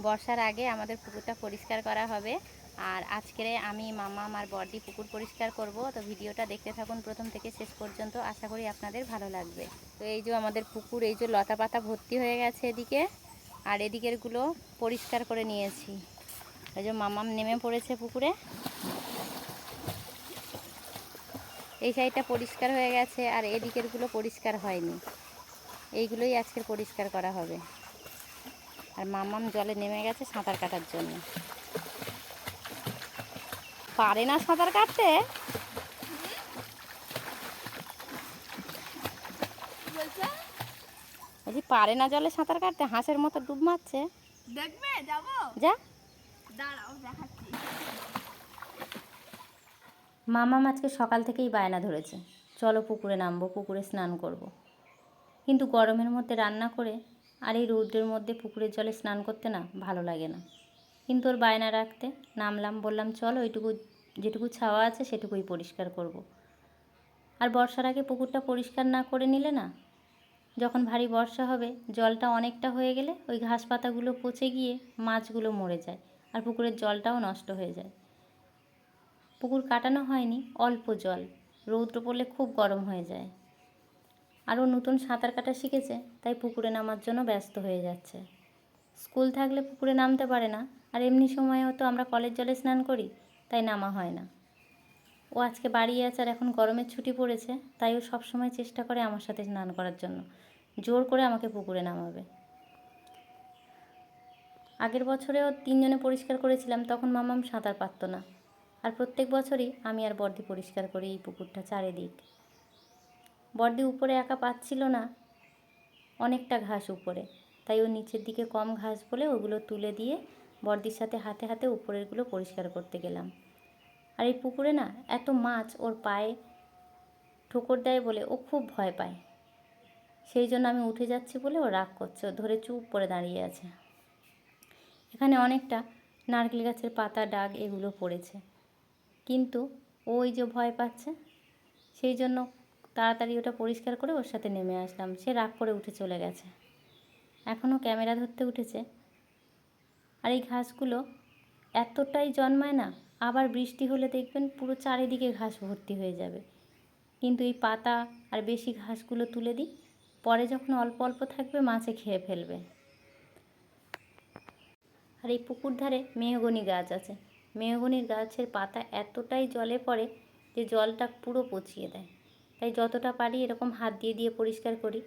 বর্ষার আগে আমাদের পুকুরটা পরিষ্কার করা হবে। আর আজকে আমি, মামা, আমার বর্দি পুকুর পরিষ্কার করব। তো ভিডিওটা দেখতে থাকুন প্রথম থেকে শেষ পর্যন্ত। আশা করি আপনাদের ভালো লাগবে। তো এই যে আমাদের পুকুর, এই যে লতা পাতা ভর্তি হয়ে গেছে এদিকে। আর এদিকেরগুলো পরিষ্কার করে নিয়েছি। এই যে মামাম নেমে পড়েছে পুকুরে। এই সাইডটা পরিষ্কার হয়ে গেছে, আর এদিকেরগুলো পরিষ্কার হয়নি। এইগুলোই আজকের পরিষ্কার করা হবে। আর মামাম জলে নেমে গেছে সাঁতার কাটার জন্য। পারে না সাঁতার কাটতে? বলছি? পারে না জলে সাঁতার কাটতে? হাঁসের মতো ডুব মারছে। দেখবে? যাব? যা। দাঁড়াও দেখাচ্ছি। মামাম আজকে সকাল থেকেই বায়না ধরেছে। চলো পুকুরে নামবো পুকুরে স্নান করব। কিন্তু গরমের মধ্যে রান্না করে আর এই রৌদ্রের মধ্যে পুকুরের জলে স্নান করতে না ভালো লাগে না। কিন্তু ওর বায়না রাখতে নামলাম, বললাম, চলো ওইটুকু, যেটুকু ছাওয়া আছে সেটুকুই পরিষ্কার করব। আর বর্ষার আগে পুকুরটা পরিষ্কার না করে নিলে না, যখন ভারী বর্ষা হবে, জলটা অনেকটা হয়ে গেলে ওই ঘাস পাতাগুলো পচে গিয়ে মাছগুলো মরে যায় আর পুকুরের জলটাও নষ্ট হয়ে যায়। পুকুর কাটানো হয়নি, অল্প জল, রৌদ্র পড়লে খুব গরম হয়ে যায়। আরও নতুন সাঁতার কাটা শিখেছে, তাই পুকুরে নামার জন্য ব্যস্ত হয়ে যাচ্ছে। স্কুল থাকলে পুকুরে নামতে পারে না, আর এমনি সময়েও তো আমরা কলের জলে স্নান করি, তাই নামা হয় না। ও আজকে বাড়ি আছে আর এখন গরমের ছুটি পড়েছে, তাই ও সবসময় চেষ্টা করে আমার সাথে স্নান করার জন্য। জোর করে আমাকে পুকুরে নামাবে। আগের বছরেও তিনজনে পরিষ্কার করেছিলাম, তখন মামাম সাঁতার পারতো না। আর প্রত্যেক বছরই আমি আর বর্দি পরিষ্কার করি এই পুকুরটা চারিদিক। বর্দি উপরে একা পাচ্ছিল না। অনেকটা ঘাস উপরে। তাই ও নিচের দিকে কম ঘাস বলে ওগুলো তুলে দিয়ে বর্দির সাথে হাতে হাতে উপরেরগুলো পরিষ্কার করতে গেলাম। আর এই পুকুরে না এত মাছ ওর পায়ে ঠোকর দেয় বলে ও খুব ভয় পায়। সেই জন্য আমি উঠে যাচ্ছি বলে ও রাগ করছে। ধরে চুপ করে দাঁড়িয়ে আছে। এখানে অনেকটা নারকেল গাছের পাতা, ডাগ এগুলো পড়েছে। কিন্তু ওই যে ভয় পাচ্ছে, সেই জন্য তাড়াতাড়ি ওটা পরিষ্কার করে ওর সাথে নেমে আসলাম। সে রাগ করে উঠে চলে গেছে। এখনও ক্যামেরা ধরতে উঠেছে। আর এই ঘাসগুলো এতটাই জন্মায় না, আবার বৃষ্টি হলে দেখবেন পুরো চারিদিকে ঘাস ভর্তি হয়ে যাবে। কিন্তু এই পাতা আর বেশি ঘাসগুলো তুলে দিই, পরে যখন অল্প অল্প থাকবে মাছে খেয়ে ফেলবে। আর এই পুকুর ধারে মেহগনি গাছ আছে। মেহগনির গাছের পাতা এতটাই জলে পড়ে যে জলটা পুরো পচিয়ে দেয়। তাই যতটা পারি এরকম হাত দিয়ে দিয়ে পরিষ্কার করি।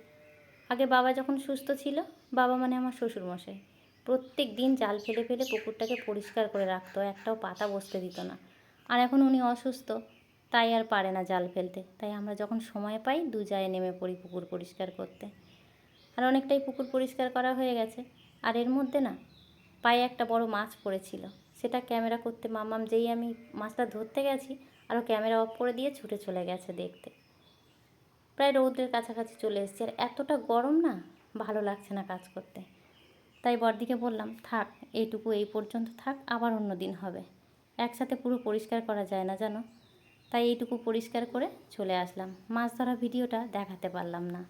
আগে বাবা যখন সুস্থ ছিল, বাবা মানে আমার শ্বশুরমশাই। প্রত্যেক দিন জাল ফেলে ফেলে পুকুরটাকে পরিষ্কার করে রাখতো, একটাও পাতা বসতে দিত না। আর এখন উনি অসুস্থ, তাই আর পারে না জাল ফেলতে। তাই আমরা যখন সময় পাই, দু জায়ে নেমে পড়ি পুকুর পরিষ্কার করতে। আর অনেকটাই পুকুর পরিষ্কার করা হয়ে গেছে। আর এর মধ্যে না, পায়ে একটা বড় মাছ পড়েছিল। সেটা ক্যামেরা করতে মামাম যেই আমি মাছটা ধরতে গেছি, আরও ক্যামেরা অফ করে দিয়ে ছুটে চলে গেছে দেখতে। প্রায় রৌদ্রের কাছাকাছি চলে এসেছে। আর এতটা গরম না, ভালো লাগছে না কাজ করতে। তাই বড়দিকে বললাম, থাক, এইটুকু এই পর্যন্ত থাক, আবার অন্য দিন হবে। একসাথে পুরো পরিষ্কার করা যায় না, জানো? তাই এইটুকু পরিষ্কার করে চলে আসলাম। মাছ ধরা ভিডিওটা দেখাতে পারলাম না।